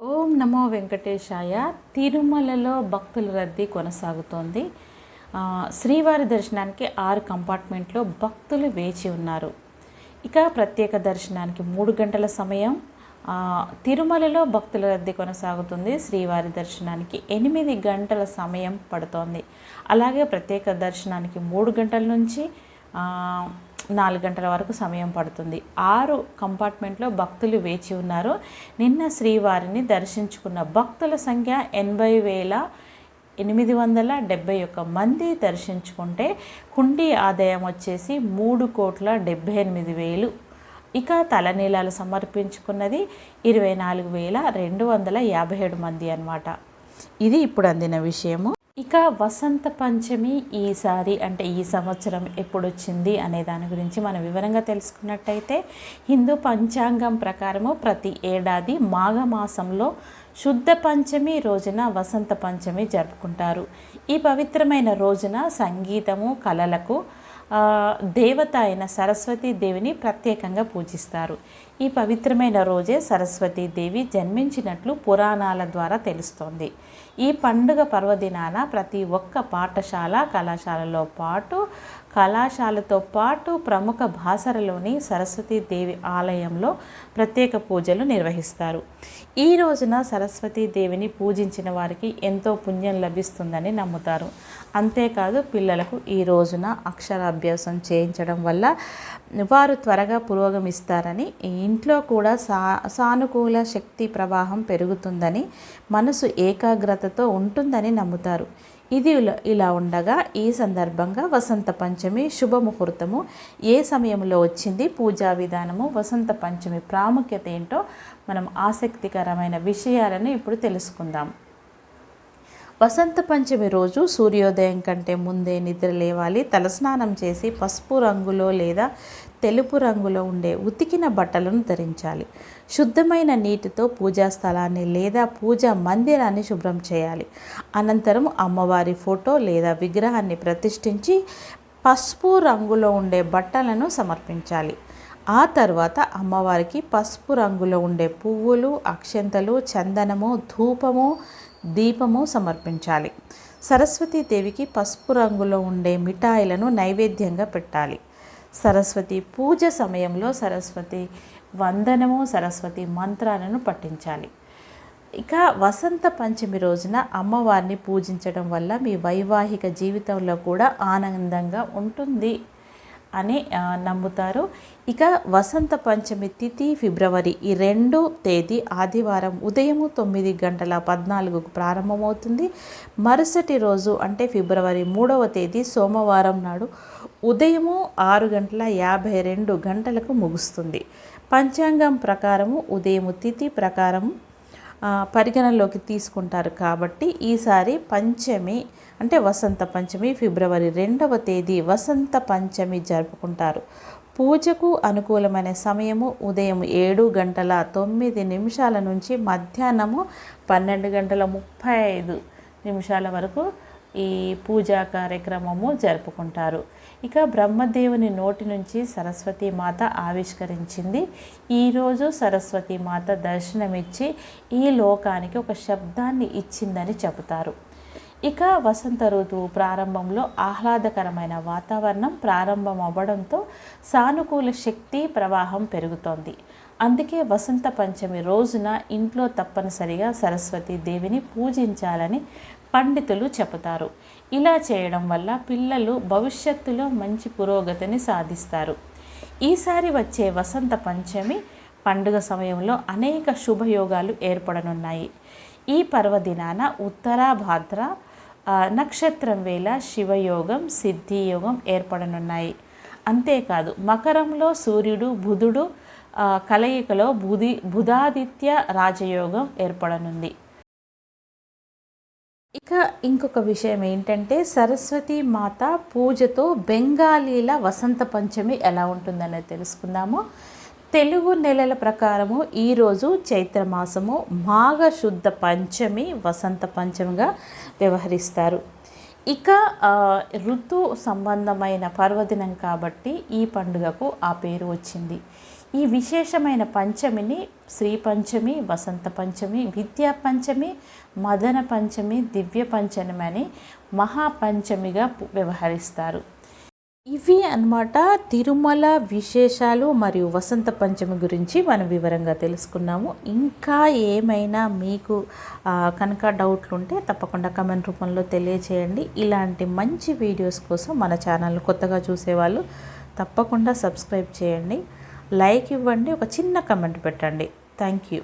ఓం నమో వెంకటేశాయ. తిరుమలలో భక్తుల రద్దీ కొనసాగుతోంది. శ్రీవారి దర్శనానికి ఆరు కంపార్ట్మెంట్లో భక్తులు వేచి ఉన్నారు. ఇక ప్రత్యేక దర్శనానికి మూడు గంటల సమయం. తిరుమలలో భక్తుల రద్దీ కొనసాగుతుంది. శ్రీవారి దర్శనానికి ఎనిమిది గంటల సమయం పడుతోంది. అలాగే ప్రత్యేక దర్శనానికి మూడు గంటల నుంచి నాలుగు గంటల వరకు సమయం పడుతుంది. ఆరు కంపార్ట్మెంట్లో భక్తులు వేచి ఉన్నారు. నిన్న శ్రీవారిని దర్శించుకున్న భక్తుల సంఖ్య ఎనభై వేల ఎనిమిది వందల డెబ్బై ఒక్క మంది దర్శించుకుంటే హుండీ ఆదాయం వచ్చేసి మూడు కోట్ల డెబ్బై ఎనిమిది వేలు. ఇక తలనీలాలు సమర్పించుకున్నది ఇరవై నాలుగు వేల రెండు వందల యాభై ఏడు మంది అనమాట ఇది ఇప్పుడు అందిన విషయము. ఇక వసంత పంచమి ఈసారి అంటే ఈ సంవత్సరం ఎప్పుడొచ్చింది అనే దాని గురించి మనం వివరంగా తెలుసుకున్నట్టయితే హిందూ పంచాంగం ప్రకారము ప్రతి ఏడాది మాఘమాసంలో శుద్ధ పంచమి రోజున వసంత పంచమి జరుపుకుంటారు. ఈ పవిత్రమైన రోజున సంగీతము కళలకు దేవత అయిన సరస్వతీ దేవిని ప్రత్యేకంగా పూజిస్తారు. ఈ పవిత్రమైన రోజే సరస్వతీ దేవి జన్మించినట్లు పురాణాల ద్వారా తెలుస్తోంది. ఈ పండుగ పర్వదినాన ప్రతి ఒక్క పాఠశాల కళాశాలలో పాటు కళాశాలతో పాటు ప్రముఖ భాసరలోని సరస్వతీదేవి ఆలయంలో ప్రత్యేక పూజలు నిర్వహిస్తారు. ఈ రోజున సరస్వతీదేవిని పూజించిన వారికి ఎంతో పుణ్యం లభిస్తుందని నమ్ముతారు. అంతేకాదు పిల్లలకు ఈ రోజున అక్షరాభ్యాసం చేయించడం వల్ల వారు త్వరగా పురోగమిస్తారని ఇంట్లో కూడా సా సానుకూల శక్తి ప్రవాహం పెరుగుతుందని మనసు ఏకాగ్రతతో ఉంటుందని నమ్ముతారు. ఇది ఇలా- ఇలా ఉండగా ఈ సందర్భంగా వసంత పంచమి శుభముహూర్తము. ఏ సమయంలో వచ్చింది పూజా విధానము వసంత పంచమి ప్రాముఖ్యత ఏంటో మనం ఆసక్తికరమైన విషయాలను ఇప్పుడు తెలుసుకుందాం. వసంత పంచమి రోజు సూర్యోదయం కంటే ముందే నిద్ర లేవాలి. తలస్నానం చేసి పసుపు రంగులో లేదా తెలుపు రంగులో ఉండే ఉతికిన బట్టలను ధరించాలి. శుద్ధమైన నీటితో పూజా స్థలాన్ని లేదా పూజా మందిరాన్ని శుభ్రం చేయాలి. అనంతరం అమ్మవారి ఫోటో లేదా విగ్రహాన్ని ప్రతిష్ఠించి పసుపు రంగులో ఉండే బట్టలను సమర్పించాలి. ఆ తర్వాత అమ్మవారికి పసుపు రంగులో ఉండే పువ్వులు అక్షంతలు చందనము ధూపము దీపము సమర్పించాలి. సరస్వతీదేవికి పసుపు రంగులో ఉండే మిఠాయిలను నైవేద్యంగా పెట్టాలి. సరస్వతి పూజ సమయంలో సరస్వతి వందనము సరస్వతి మంత్రాలను పఠించాలి. ఇక వసంత పంచమి రోజున అమ్మవారిని పూజించడం వల్ల మీ వైవాహిక జీవితంలో కూడా ఆనందంగా ఉంటుంది. అని నమ్ముతారు. ఇక వసంత పంచమి తిథి ఫిబ్రవరి ఈ రెండు తేదీ ఆదివారం ఉదయం తొమ్మిది గంటల పద్నాలుగుకు ప్రారంభమవుతుంది. మరుసటి రోజు అంటే ఫిబ్రవరి మూడవ తేదీ సోమవారం నాడు ఉదయము ఆరు గంటల యాభై రెండు గంటలకు ముగుస్తుంది. పంచాంగం ప్రకారము ఉదయం తిథి ప్రకారం పరిగణలోకి తీసుకుంటారు కాబట్టి ఈసారి పంచమి అంటే వసంత పంచమి ఫిబ్రవరి రెండవ తేదీ వసంత పంచమి జరుపుకుంటారు. పూజకు అనుకూలమైన సమయము ఉదయం ఏడు గంటల తొమ్మిది నిమిషాల నుంచి మధ్యాహ్నము పన్నెండు గంటల ముప్పై ఐదు నిమిషాల వరకు ఈ పూజా కార్యక్రమము జరుపుకుంటారు. ఇక బ్రహ్మదేవుని నోటి నుంచి సరస్వతి మాత ఆవిష్కరించింది. ఈరోజు సరస్వతి మాత దర్శనమిచ్చి ఈ లోకానికి ఒక శబ్దాన్ని ఇచ్చిందని చెబుతారు. ఇక వసంత ఋతువు ప్రారంభంలో ఆహ్లాదకరమైన వాతావరణం ప్రారంభం అవ్వడంతో సానుకూల శక్తి ప్రవాహం పెరుగుతోంది. అందుకే వసంత పంచమి రోజున ఇంట్లో తప్పనిసరిగా సరస్వతి దేవిని పూజించాలని పండితులు చెబుతారు. ఇలా చేయడం వల్ల పిల్లలు భవిష్యత్తులో మంచి పురోగతిని సాధిస్తారు. ఈసారి వచ్చే వసంత పంచమి పండుగ సమయంలో అనేక శుభయోగాలు ఏర్పడనున్నాయి. ఈ పర్వదినాన ఉత్తరాభాద్ర నక్షత్రం వేళ శివయోగం సిద్ధియోగం ఏర్పడనున్నాయి. అంతేకాదు మకరంలో సూర్యుడు బుధుడు కలయికలో బుధి బుధాదిత్య రాజయోగం ఏర్పడనుంది. ఇక ఇంకొక విషయం ఏంటంటే సరస్వతి మాత పూజతో బెంగాలీల వసంత పంచమి ఎలా ఉంటుందనేది తెలుసుకుందాము. తెలుగు నెలల ప్రకారము ఈరోజు చైత్రమాసము మాఘ శుద్ధ పంచమి వసంత పంచమిగా వ్యవహరిస్తారు. ఇక ఋతు సంబంధమైన పర్వదినం కాబట్టి ఈ పండుగకు ఆ పేరు వచ్చింది. ఈ విశేషమైన పంచమిని శ్రీ పంచమి వసంత పంచమి విద్యా పంచమి మదన పంచమి దివ్య పంచమి అని మహాపంచమిగా వ్యవహరిస్తారు. ఇవి అన్నమాట తిరుమల విశేషాలు మరియు వసంత పంచమి గురించి మనం వివరంగా తెలుసుకున్నాము. ఇంకా ఏమైనా మీకు కనుక డౌట్లు ఉంటే తప్పకుండా కమెంట్ రూపంలో తెలియచేయండి. ఇలాంటి మంచి వీడియోస్ కోసం మన ఛానల్ కొత్తగా చూసేవాళ్ళు తప్పకుండా సబ్స్క్రైబ్ చేయండి. లైక్ ఇవ్వండి ఒక చిన్న కమెంట్ పెట్టండి. Thank you